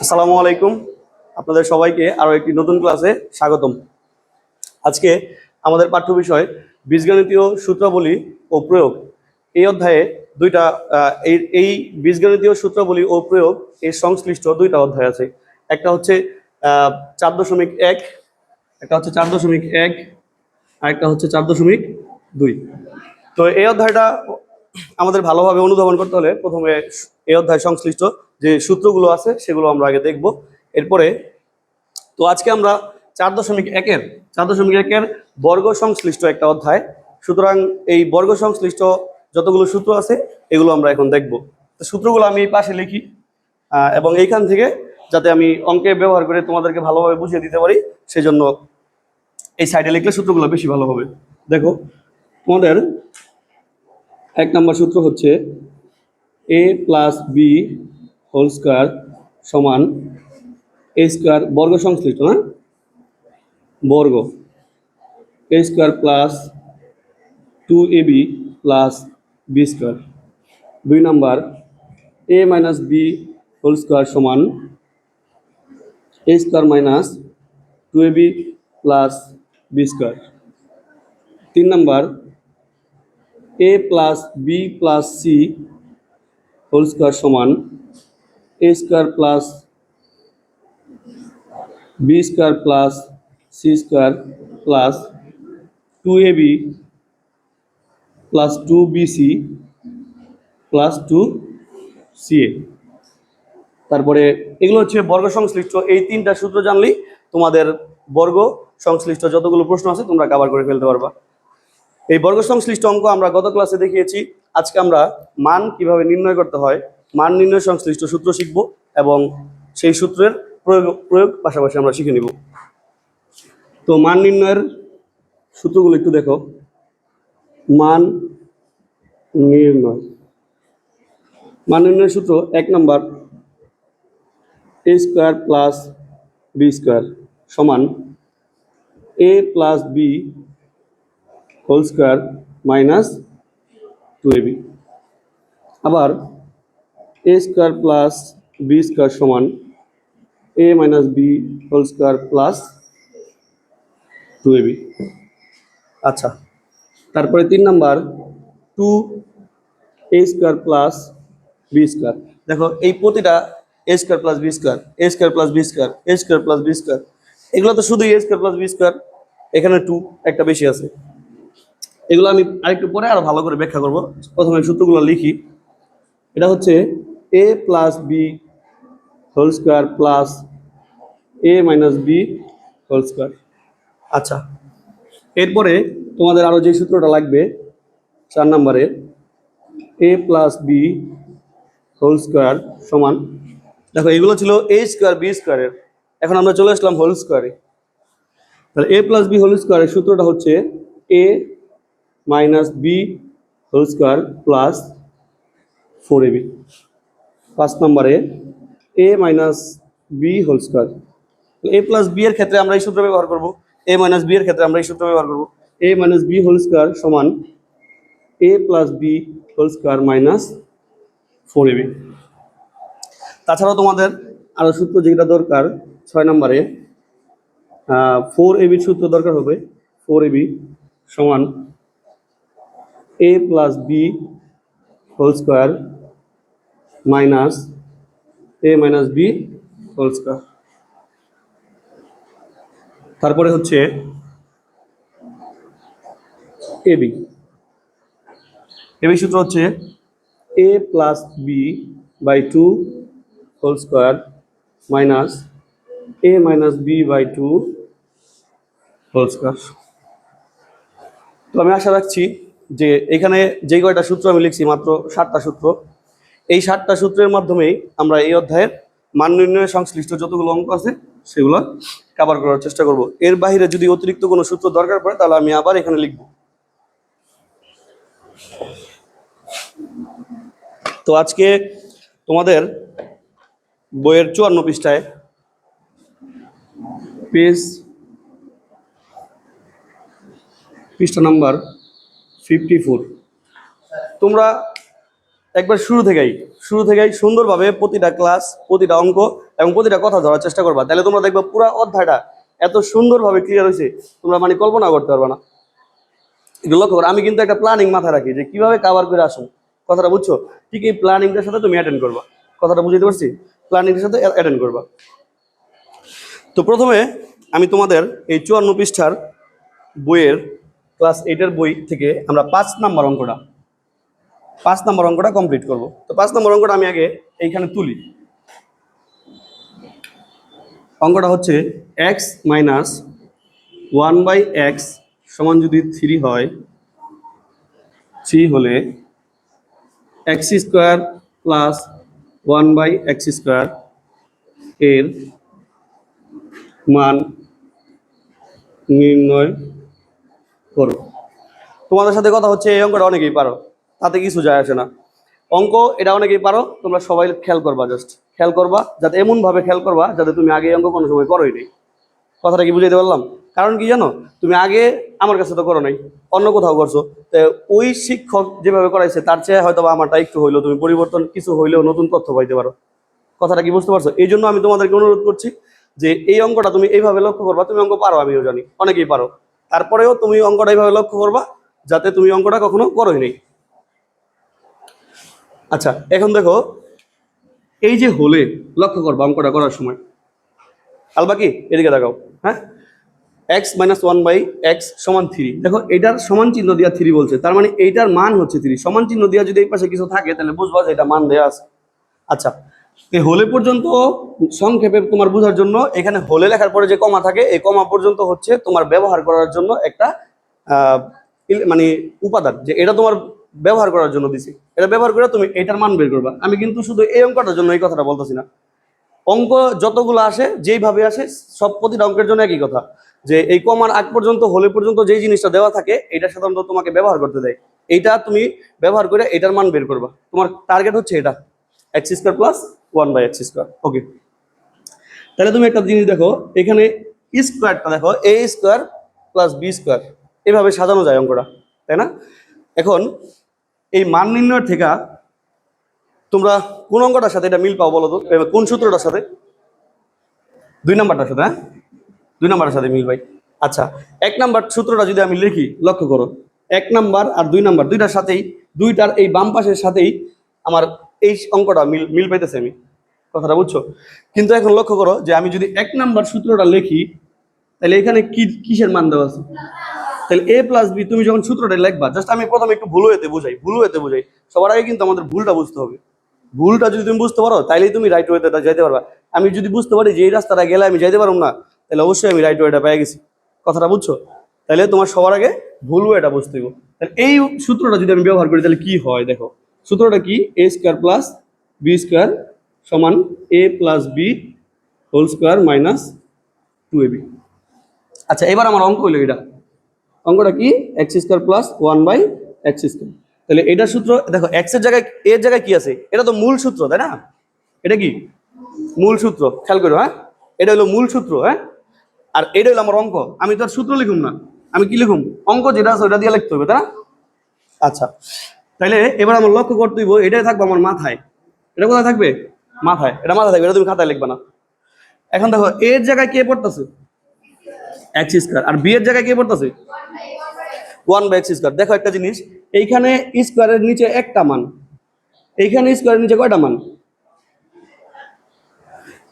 আসসালামু আলাইকুম। আপনাদের সবাইকে আরও একটি নতুন ক্লাসে স্বাগতম। আজকে আমাদের পাঠ্য বিষয় বীজগণিতীয় সূত্রাবলী ও প্রয়োগ। এই অধ্যায়ে দুইটা এই এই বীজগণিতীয় সূত্রাবলী ও প্রয়োগ এর সংশ্লিষ্ট দুইটা অধ্যায় আছে। একটা হচ্ছে চার দশমিক এক, একটা হচ্ছে চার দশমিক এক, আর একটা হচ্ছে চার দশমিক দুই। তো এই অধ্যায়টা আমাদের ভালোভাবে অনুধাবন করতে হলে প্রথমে এই অধ্যায় সংশ্লিষ্ট যে সূত্রগুলো আছে সেগুলো আমরা আগে দেখব। এরপরে, তো আজকে আমরা চার দশমিক একের, চার দশমিক একের বর্গ সংশ্লিষ্ট একটা অধ্যায়। সুতরাং এই বর্গ সংশ্লিষ্ট যতগুলো সূত্র আছে, এগুলো আমরা এখন দেখব। তো সূত্রগুলো আমি পাশে লিখি এবং এইখান থেকে যাতে আমি অঙ্কে ব্যবহার করে তোমাদেরকে ভালোভাবে বুঝিয়ে দিতে পারি, সেজন্য এই সাইডে লিখলে সূত্রগুলো বেশি ভালো হবে। দেখো, তোমাদের এক নম্বর সূত্র হচ্ছে A plus B whole square সমান এ স্কোয়ার বর্গ সংশ্লিষ্ট না বর্গ। A square plus two A B plus B square দুই নম্বর A minus B whole square সমান A square minus two A B plus B square তিন নম্বর A plus B plus C whole square সমান A square plus B square plus C square plus two A B plus two B C plus two C A তারপরে এগুলো হচ্ছে বর্গ সংশ্লিষ্ট। এই তিনটা সূত্র জানলেই তোমাদের বর্গ সংশ্লিষ্ট যতগুলো প্রশ্ন আছে তোমরা কাভার করে ফেলতে পারবা। এই বর্গ সংশ্লিষ্ট অঙ্ক আমরা গত ক্লাসে দেখিয়েছি। আজকে আমরা মান কীভাবে নির্ণয় করতে হয়, মান নির্ণয় সংশ্লিষ্ট সূত্র শিখব এবং সেই সূত্রের প্রয়োগ প্রয়োগ পাশাপাশি আমরা শিখে নিব। তো মান নির্ণয়ের সূত্রগুলো একটু দেখো। মান নির্ণয়। মান নির্ণয়ের সূত্র এক নম্বর A square plus B square সমান A plus B whole square minus two A B. আবার A square plus B square সমান A minus B whole square plus two A B. আচ্ছা তারপরে তিন number, two A square plus B square. দেখো, এই প্রতিটা A square plus B square, A square plus B square, A square plus B square, এগুলো তো শুধু A square plus B square, এখানে টু একটা বেশি আছে। এগুলো আমি আরেকটু পরে আরও ভালো করে ব্যাখ্যা করব। প্রথমে সূত্রগুলো লিখি। এটা হচ্ছে A plus B whole square plus A minus B whole square আচ্ছা এরপরে তোমাদের আরও যে সূত্রটা লাগবে, চার নম্বরে A plus B whole square সমান। দেখো এগুলো ছিল এ স্কোয়ার বি স্কোয়ারের এখন আমরা চলে আসলাম হোল স্কোয়ারে তাহলে এ প্লাস বি হোল স্কোয়ারের সূত্রটা হচ্ছে A minus B whole square plus four A B পাঁচ নম্বরে A minus B whole square A plus B এর ক্ষেত্রে আমরা এই সূত্র ব্যবহার করব। এ মাইনাস বি এর ক্ষেত্রে আমরা এই সূত্র ব্যবহার করব। A minus B whole square সমান A plus B whole square minus four A B তাছাড়াও তোমাদের আরও সূত্র যেটা দরকার, ছয় নম্বরে ফোর এবির সূত্র দরকার হবে। ফোর এবি সমান A plus B whole square minus A minus B whole square তারপরে হচ্ছে এবি এবি সূত্র হচ্ছে A plus B by two whole square minus A minus B by two whole square তো আমি আশা রাখছি যে এখানে যে কয়টা সূত্র আমি লিখছি মাত্র সাতটা সূত্র। এই সাতটা সূত্রের মাধ্যমেই আমরা এই অধ্যায়ের মান নির্ণয়ের সংশ্লিষ্ট যতগুলো অঙ্ক আছে সেগুলো কাভার করার চেষ্টা করব। এর বাইরে যদি অতিরিক্ত কোনো সূত্র দরকার পড়ে, তাহলে আমি আবার এখানে লিখব। তো আজকে তোমাদের বইয়ের চুয়ান্ন পৃষ্ঠায় পেজ পৃষ্ঠা নাম্বার ফিফটি ফোর। তোমরা একবার শুরু থেকেই শুরু থেকেই সুন্দরভাবে প্রতিটা ক্লাস প্রতিটা অঙ্ক এবং প্রতিটা কথা ধরার চেষ্টা করবা। তাহলে তোমরা দেখবে পুরো অধ্যায়টা এত সুন্দরভাবে ক্লিয়ার হয়েছে, তোমরা মানে কল্পনা করতে পারবে না। একটু লক্ষ্য করো, আমি কিন্তু একটা প্ল্যানিং মাথায় রাখি যে কীভাবে কাভার করে আসুন। কথাটা বুঝছ? ঠিক এই প্ল্যানিংটার সাথে তুমি অ্যাটেন্ড করবা? কথাটা বুঝতে পারছি? প্ল্যানিংটার সাথে অ্যাটেন্ড করবা। তো প্রথমে আমি তোমাদের এই চুয়ান্ন পৃষ্ঠার বইয়ের ক্লাস এইটের বই থেকে আমরা পাঁচ নাম্বার অঙ্কটা, পাঁচ নম্বর অঙ্কটা কমপ্লিট করব। তো পাঁচ নম্বর অঙ্কটা আমি আগে এইখানে তুলি। অঙ্কটা হচ্ছে X minus one by X সমান যদি থ্রি হয় থ্রি হলে X square plus one by X square এর মান নির্ণয় করো তোমাদের সাথে কথা হচ্ছে, এই অঙ্কটা অনেকেই পারো, তাতে কিছু যায় আসে না। অঙ্ক, এটা অনেকেই পারো, তোমরা সবাই খেয়াল করবা জাস্ট খেয়াল করবা, যাতে এমন ভাবে খেয়াল করবা, যাতে তুমি আগে অঙ্ক কোনো সময় করোই নি কথাটা কি বুঝাইতে পারলাম? কারণ কি জানো, তুমি আগে আমার কাছে তো করো নাই, অন্য কোথাও করছ। তো ওই শিক্ষক যেভাবে করাইছে, তার চেয়ে হয়তো বা আমারটা একটু হইল তুমি পরিবর্তন কিছু হইলেও নতুন তথ্য পাইতে পারো। কথাটা কি বুঝতে পারছ? এই জন্য আমি তোমাদেরকে অনুরোধ করছি যে, এই অঙ্কটা তুমি এইভাবে লক্ষ্য করবা, তুমি অঙ্ক পারো, আমিও জানি, অনেকেই পারো। তারপরেও তুমি অঙ্কটা এইভাবে লক্ষ্য করবা যাতে তুমি অঙ্কটা কখনো করোই নেই আচ্ছা এখন দেখো, এই যে হলে লক্ষ্য করবা অঙ্কটা করার সময়। আলবাকি, এদিকে দেখাও হ্যাঁ? X minus one by X সমান থ্রি দেখো, এটার সমান চিহ্ন দিয়া থ্রি বলছে, তার মানে এইটার মান হচ্ছে থ্রি সমান চিহ্ন দিয়া যদি এই পাশে কিছু থাকে, তাহলে বুঝবা যে এটা মান দেওয়া আছে। আচ্ছা এই হোলে পর্যন্ত সংক্ষেপে তোমার বোঝার জন্য, এখানে হোলে লেখার পরে যে কমা থাকে, এই কমা পর্যন্ত হচ্ছে তোমার ব্যবহার করার জন্য একটা মানে উপাদান, যে এটা তোমার ব্যবহার করার জন্য দিছি। এটা ব্যবহার করে তুমি এটার মান বের করবা। আমি কিন্তু শুধু এই অঙ্কটার জন্য এই কথাটা বলতেছি না। অঙ্ক যতগুলো আসে, যেইভাবে আসে, সব প্রতিটা অঙ্কের জন্য একই কথা, যে এই কমার আগ পর্যন্ত, হলে পর্যন্ত যেই জিনিসটা দেওয়া থাকে, এটা সাধারণত তোমাকে ব্যবহার করতে দেয়। এইটা তুমি ব্যবহার করে এটার মান বের করবা। তোমার টার্গেট হচ্ছে এটা X square plus one by X square okay তাহলে তুমি একটা জিনিস দেখো, এখানে স্কোয়ারটা দেখো A square plus B square এভাবে সাজানো যায় অঙ্কটা, তাই না? এখন এই মান নির্ণয়ের থেকে তোমরা কোন অঙ্কটার সাথে এটা মিল পাও বলো তো? কোন সূত্রটার সাথে? দুই নাম্বারটার সাথে হ্যাঁ? দুই নাম্বারের সাথে মিল ভাই। আচ্ছা এক নাম্বার সূত্রটা যদি আমি লিখি, লক্ষ্য করো, এক নাম্বার আর দুই নাম্বার, দুইটার সাথেই, দুইটার এই বাম পাশের সাথেই আমার এই অঙ্কটা মিল মিল পাইতেছে আমি, কথাটা বুঝছ? কিন্তু এখন লক্ষ্য করো যে আমি যদি এক নাম্বার সূত্রটা লিখি, তাহলে এখানে কি, কিসের মান দেওয়া আছে? তাহলে এ প্লাস বি তুমি যখন সূত্রটা লিখবা জাস্ট আমি প্রথমে একটু ভুল হতে বোঝাই, ভুল হতে বোঝাই। সবার আগে কিন্তু আমাদের ভুলটা বুঝতে হবে। ভুলটা যদি তুমি বুঝতে পারো, তাইলেই তুমি রাইট ওয়েতে যাইতে পারবা। আমি যদি বুঝতে পারি যে এই রাস্তাটা গেলে আমি যাইতে পারব না, তাহলে অবশ্যই আমি রাইট ওয়েটা পেয়ে গেছি। কথাটা বুঝছ? তাহলে তোমার সবার আগে ভুল ওয়েটা বুঝতে হবে তাহলে এই সূত্রটা যদি আমি ব্যবহার করি, তাহলে কি হয়, দেখো? সূত্রটা কি? A square plus B square সমান A plus B whole square minus two A B আচ্ছা এবার আমার অঙ্ক হইল এটা। অঙ্কটা কি? X square plus one by X square তাহলে এটার সূত্র, দেখো এক্সের জায়গায় এর জায়গায় কি আছে? এটা তো মূল সূত্র, তাই না? এটা কি? মূল সূত্র, খেয়াল করো হ্যাঁ? এটা হলো মূল সূত্র হ্যাঁ? আর এটা হলো আমার অঙ্ক। আমি তো আর সূত্র লিখুম না। আমি কি লিখুম? অঙ্ক যেটা আছে, ওটা দিয়ে লিখতে হবে, তাই না? আচ্ছা। তাইলে এবার আমার লক্ষ্য করতে হইব এটাই থাকবে আমার মাথায়। এটা কোথায় থাকবে? মাথায়। এটা মাথায় থাকবে, এটা তুমি খাতায় লিখবে না। এখন দেখো এর জায়গায় কে পড়তেছে? এক্স স্কোয়ার আর বি এর জায়গায় কে পড়তেছে? ওয়ান বাই এক্স স্কোয়ার দেখো একটা জিনিস, এইখানে স্কোয়ারের নিচে একটা মান। এইখানে স্কোয়ারের নিচে কয়টা মান?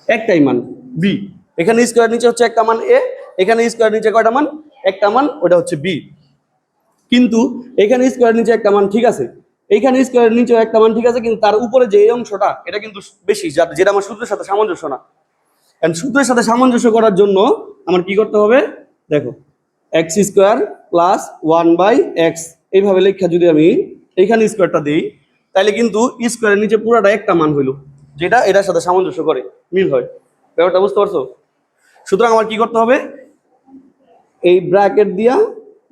একটাই মান। বি এখানে স্কোয়ার নিচে হচ্ছে একটা মান এ এখানে স্কোয়ার নিচে কয়টা মান? একটা মান, ওটা হচ্ছে বি কিন্তু এখানে স্কোয়ার নিচে একটা মান ঠিক আছে? এইখানে স্কোয়ার নিচে একটা মান ঠিক আছে, কিন্তু তার উপরে যে এই অংশটা, এটা কিন্তু বেশি যেটা আমার সূত্রের সাথে সামঞ্জস্য না। কারণ সূত্রের সাথে সামঞ্জস্য করার জন্য আমার কি করতে হবে? দেখো X square plus one by X এইভাবে লেখা যদি আমি এইখানে স্কোয়ারটা দিই তাহলে কিন্তু স্কোয়ারের নিচে পুরাটা একটা মান হইল, যেটা এটার সাথে সামঞ্জস্য করে, মিল হয়। ব্যাপারটা বুঝতে পারছ? সুতরাং আমার কি করতে হবে? এই ব্র্যাকেট দিয়া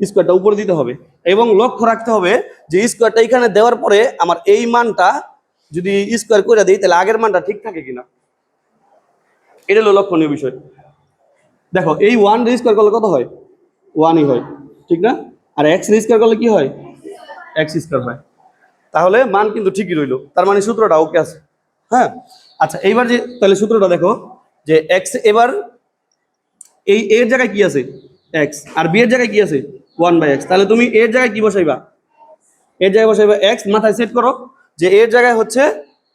স্কোয়ারটা উপরে দিতে হবে এবং লক্ষ্য রাখতে হবে যে স্কোয়ারটা এখানে দেওয়ার পরে আমার এই মানটা যদি স্কোয়ার করে দিই, তাহলে আগের মানটা ঠিক থাকে কিনা? এটা হলো লক্ষণীয় বিষয়। দেখো, এই ওয়ান স্কোয়ার করলে কত হয়? ওয়ানই হয়, ঠিক না? আর এক্স স্কোয়ার করলে কি হয়? এক্স স্কোয়ার হয়। তাহলে মান কিন্তু ঠিকই রইল। তার মানে সূত্রটা ওকে আছে। হ্যাঁ? আচ্ছা এইবার যে, তাহলে সূত্রটা দেখো, যে এক্স এবার এই এর জায়গায় কি আছে? এক্স আর বি এর জায়গায় কি আছে? One by X. তাহলে তুমি এর জায়গায় কি বসাইবা? এর জায়গায় বসাইবা এক্স, মাথায় সেট করো যে এর জায়গায় হচ্ছে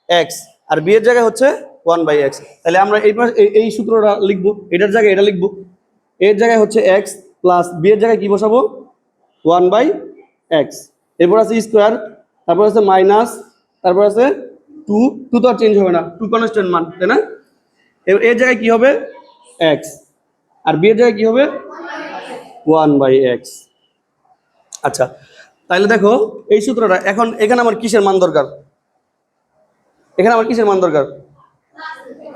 এক্স আর বি এর জায়গায় হচ্ছে ওয়ান বাই এক্স। তাহলে আমরা এই এই সূত্রটা লিখব, এটার জায়গায় এটা লিখব। এর জায়গায় হচ্ছে এক্স প্লাস বি এর জায়গায় কি বসাবো? One by X. এরপর আছে স্কোয়ার, তারপর আছে মাইনাস, তারপর আছে টু। টু তো আর চেঞ্জ হবে না, টু কনস্ট্যান্ট মান, তাই না? এবার এর জায়গায় কি হবে? এক্স। আর বি এর জায়গায় কি হবে? One by X. আচ্ছা তাহলে দেখো, এই সূত্রটা এখন এখানে আমার কিসের মান দরকার? এখানে আমার কিসের মান দরকার?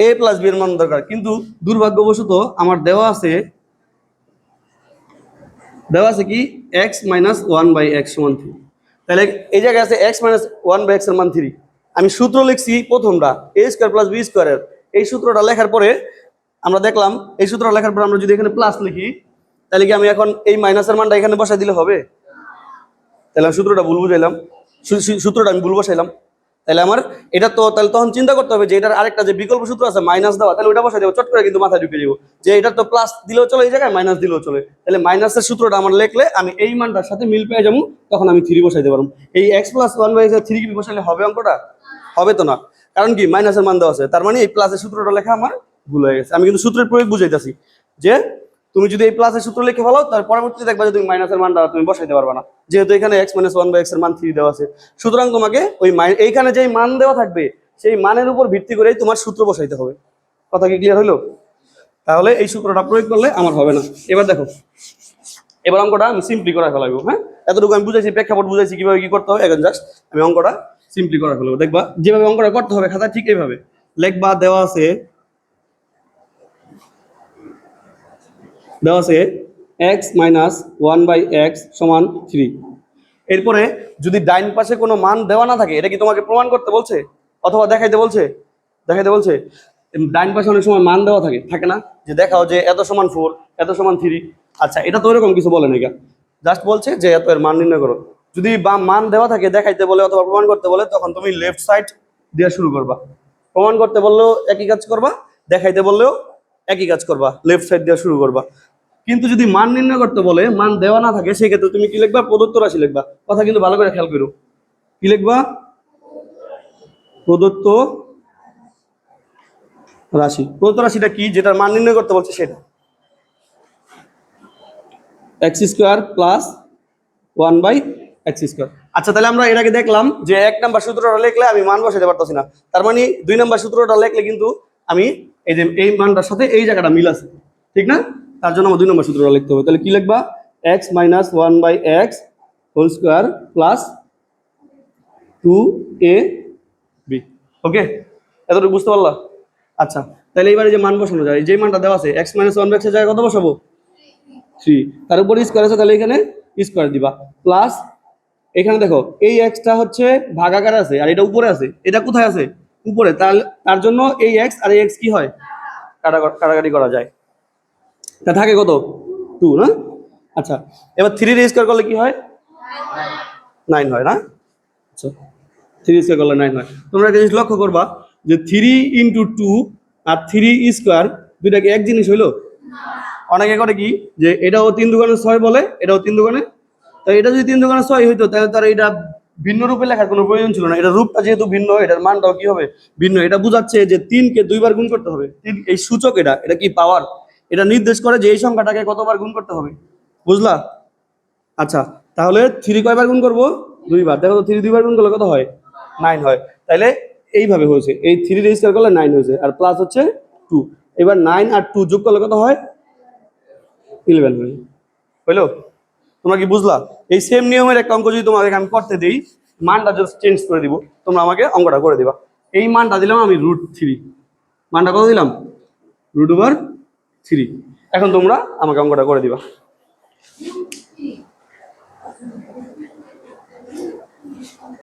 এ প্লাস বি এর মান দরকার। কিন্তু দুর্ভাগ্যবশত আমার দেওয়া আছে দেওয়া আছে কি? X minus one by X সমান থ্রি তাহলে এই জায়গায় আছে এক্স মাইনাস ওয়ান বাই এক্সের মান থ্রি আমি সূত্র লিখছি প্রথমটা এ স্কোয়ার প্লাস বি স্কোয়ারের এই সূত্রটা লেখার পরে আমরা দেখলাম, এই সূত্রটা লেখার পরে আমরা যদি এখানে প্লাস লিখি তাহলে কি আমি এখন এই মাইনাসের মানটা এখানে বসাই দিলে হবে? তাহলে আমি সূত্রটা ভুল বুঝাইলাম। সূত্রটা আমি ভুল বসাইলাম। তাহলে আমার এটা তো তাহলে তখন চিন্তা করতে হবে যে এটার আরেকটা যে বিকল্প সূত্র আছে মাইনাস দেওয়া, তাহলে ওটা বসাই দেবো। চট করে কিন্তু মাথায় ঢুকে যাব যে এটা তো প্লাস দিলেও চলে এই জায়গায় মাইনাস দিলেও চলে। তাহলে মাইনাসের সূত্রটা আমার লেখলে আমি এই মানটার সাথে মিল পেয়ে যাব, তখন আমি থ্রি বসাইতে পারব। এই X plus one by three কি বসাইলে হবে অঙ্কটা? হবে তো না। কারণ কি? মাইনাসের মান দেওয়া আছে। তার মানে এই প্লাসের সূত্রটা লেখা আমার ভুল হয়ে গেছে। আমি কিন্তু সূত্রের প্রয়োগ বুঝাইতেছি যে তুমি যদি এই প্লাসের সূত্র লিখে ফেলো, তার পরবর্তীতে দেখবা যে তুমি মাইনাসের মানটা তুমি বসাইতে পারবে না। যেহেতু এখানে এক্স মাইনাস ওয়ান বাই এক্সের মান থ্রি দেওয়া আছে। সুতরাং তোমাকে ওই এইখানে যেই মান দেওয়া থাকবে, সেই মানের উপর ভিত্তি করেই তোমার সূত্র বসাইতে হবে। কথা কি ক্লিয়ার হলো তাহলে এই সূত্রটা প্রয়োগ করলে আমার হবে না। এবার দেখো, এবার অঙ্কটা আমি সিম্পলি করা ফেলাবো হ্যাঁ? এতটুকু আমি বুঝাইছি, প্রেক্ষাপট বুঝাইছি, কীভাবে কি করতে হবে এখন জাস্ট আমি অঙ্কটা সিম্পলি করা ফেলব। দেখবা, যেভাবে অঙ্কটা করতে হবে খাতা ঠিক এইভাবে। লেখবা, দেওয়া আছে দেওয়া আছে X minus one by X সমান থ্রি এরপরে যদি ডাইন পাশে কোনো মান দেওয়া না থাকে, এটা কি তোমাকে প্রমাণ করতে বলছে? অথবা দেখাইতে বলছে? দেখাইতে বলছে? ডাইন পাশে অনেক সময় মান দেওয়া থাকে থাকে না? যে দেখাও যে এত সমান ফোর এত সমান থ্রি আচ্ছা এটা তো এরকম কিছু বলে না জাস্ট বলছে যে এত এর মান নির্ণয় করো। যদি বা মান দেওয়া থাকে, দেখাইতে বলে অথবা প্রমাণ করতে বলে, তখন তুমি লেফট সাইড দেওয়া শুরু করবা। প্রমাণ করতে বললেও একই কাজ করবা, দেখাইতে বললেও একই কাজ করবা লেফট সাইড দেওয়া শুরু করবা। কিন্তু যদি মান নির্ণয় করতে বলে, মান দেওয়া না থাকে সেক্ষেত্রে তুমি কি লিখবা? প্রদত্ত রাশি লিখবা। কথা কিন্তু ভালো করে খেয়াল করো। কি লিখবা? প্রদত্ত রাশি। প্রদত্ত রাশিটা কি? যেটার মান নির্ণয় করতে বলছে সেটা। X square plus one by X square. আচ্ছা তাহলে আমরা এর আগে দেখলাম যে এক নাম্বার সূত্রটা লিখলে আমি মান বসাতে পারতেছি না। তার মানে দুই নাম্বার সূত্রটা লিখলে কিন্তু আমি এই যে, এই মানটার সাথে এই জায়গাটা মিল আছে। ঠিক না? তার জন্য আমার দুই নম্বর সূত্রটা লিখতে হবে। তাহলে কি লিখবা? X minus one by X whole square plus two A B okay এতটুকু বুঝতে পারলা? আচ্ছা তাহলে এবারে যে মান বসানো যায় যে মানটা দেওয়া আছে এক্স মাইনাস ওয়ান বাই জায়গায় কত বসাবো? থ্রি তার উপর স্কোয়ার আছে, তাহলে এখানে স্কোয়ার দিবা। প্লাস এখানে দেখো, এই এক্সটা হচ্ছে ভাগাকার আছে, আর এটা উপরে আছে। এটা কোথায় আছে? উপরে। তার তার জন্য এই এক্স আর এই এক্স কি হয়? কাটা কাটাকাটি করা যায়। তা থাকে কত? টু না? আচ্ছা এবার থ্রি স্কোয়ার করলে কি হয়? নাইন হয়, না? আচ্ছা থ্রি স্কোয়ার করলে নাইন হয়। তোমরা একটা জিনিস লক্ষ্য করবা যে থ্রি ইন্টু টু আর থ্রি স্কোয়ার দুইটা কি এক জিনিস হইল? অনেকে করে কি? যে এটাও তিন দোকানে ছয় বলে, এটাও তিন দোকানে তো এটা যদি তিন দোকানে ছয় হইতো, তাহলে তার এটা ভিন্ন রূপে লেখার কোনো প্রয়োজন ছিল না। এটা রূপটা যেহেতু ভিন্ন, এটার মানটাও কি হবে? ভিন্ন। এটা বোঝাচ্ছে যে তিনকে দুইবার গুণ করতে হবে। তিন, এই সূচক এটা এটা কি পাওয়ার এটা নির্দেশ করে যে এই সংখ্যাটাকে কতবার গুণ করতে হবে। বুঝলা? আচ্ছা তাহলে থ্রি কয়বার গুণ করব? দুইবার। দেখো থ্রি দুইবার গুণ করলে কত হয়? নাইন হয়। তাহলে এইভাবে হয়েছে। এই থ্রি রেজিস্টার করলে নাইন হয়েছে। আর প্লাস হচ্ছে টু এবার নাইন আর টু যোগ করলে কত হয়? ইলেভেন হয় হইল? তোমরা কি বুঝলা? এই সেম নিয়মের একটা অঙ্ক যদি তোমাকে আমি করতে দিই, মানটা জাস্ট চেঞ্জ করে দিব। তোমরা আমাকে অঙ্কটা করে দিবা। এই মানটা দিলাম আমি রুট থ্রি মানটা কত দিলাম? Root over three. এখন তোমরা আমাকে অঙ্কটা করে দিবা।